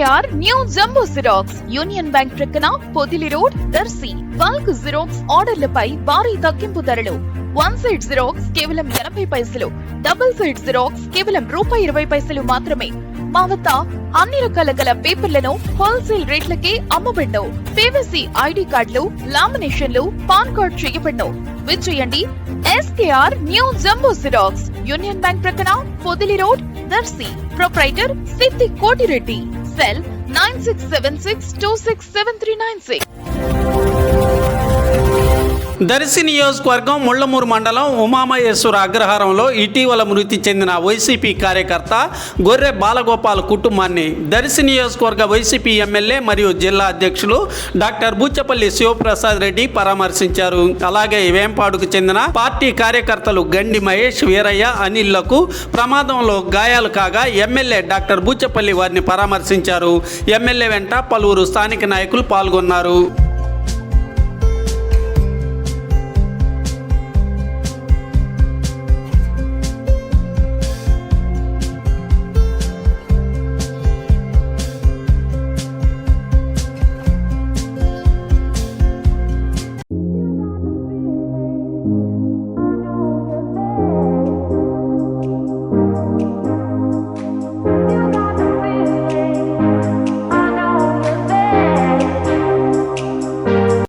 SKR new jumbo xerox. Union Bank ప్రక్కన Podili road Darsi. Bulk xerox ఆర్డర్లపై భారీ తగ్గింపు ధరలు. వన్ సైడ్ జిరాక్స్ కేవలం ఎనభై పైసలు. డబుల్ సైడ్ జిరాక్స్ కేవలం రూపాయి ఇరవై పైసలు మాత్రమే. మా వద్ద అన్ని రకాల గల పేపర్లను హోల్సేల్ రేట్లకే అమ్మబడ్ను పీవీసీ ఐడి కార్డులు లామినేషన్లు పాన్ కార్డ్ చేయబడ్ను విచ్చేయండి. SKR new jumbo xerox. Union Bank ప్రక్కన పొదిలి రోడ్ దర్శి. ప్రొప్రైటర్ సిద్ధి Koti Reddy. Cell nine six seven six two six seven three nine six. Darsi నియోజకవర్గం ముళ్ళమూరు మండలం ఉమామహేశ్వర అగ్రహారంలో ఇటీవల మృతి చెందిన వైసీపీ కార్యకర్త గొర్రె బాలగోపాల్ కుటుంబాన్ని దర్శి నియోజకవర్గ వైసీపీ ఎమ్మెల్యే మరియు జిల్లా అధ్యక్షులు డాక్టర్ బుచ్చపల్లి శివప్రసాద్ రెడ్డి పరామర్శించారు. అలాగే వేంపాడుకు చెందిన పార్టీ కార్యకర్తలు గండి మహేష్ వీరయ్య అనిల్లకు ప్రమాదంలో గాయాలు కాగా ఎమ్మెల్యే డాక్టర్ బుచ్చపల్లి వారిని పరామర్శించారు. ఎమ్మెల్యే వెంట పలువురు స్థానిక నాయకులు పాల్గొన్నారు.